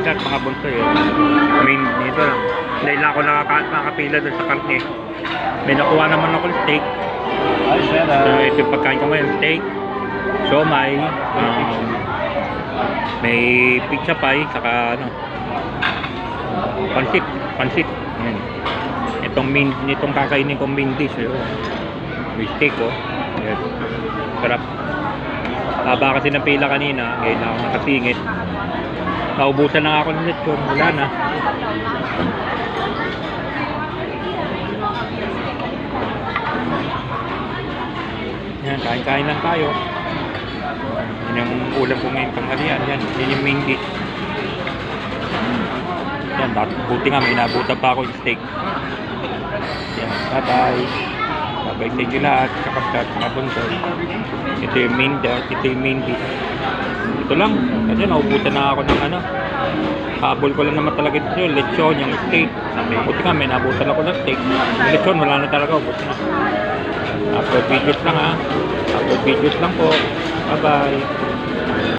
At mga bunso yun. Main dito lang. Dahil lang ako nakaka nakapila doon sa karne. May nakuha naman ako steak. So, ah, ito yung pagkain ko ngayon. Steak, siomay, um, may pizza pie, saka ano, pansit. Pansit. Yan. Itong main, itong kakainin kong main dish. Yun. May steak oh. Yan. Sarap. Haba kasi ng pila kanina. Ngayon ako nakasingit. Naubusan na ako ng lechon. Wala na. Yan, kain-kain lang tayo. Yan yung ulam ko ngayong tanghalian. Yan, yan yung main dish. Yan, buti nga may nabutan pa ako yung steak. Yan, bye-bye. Bye-bye sa inyo lahat, kakapsat, mga bunsoy. Ito yung main dish, ito yung main dish. Ito lang, kasi naubusan na ako ng ano. Habol ko lang naman talaga ito yung lechon, yung steak. Buti nga, may nabutan ako ng steak. Yung lechon, wala na talaga, ubos na. Upload videos lang ha. Upload videos lang po. Bye-bye.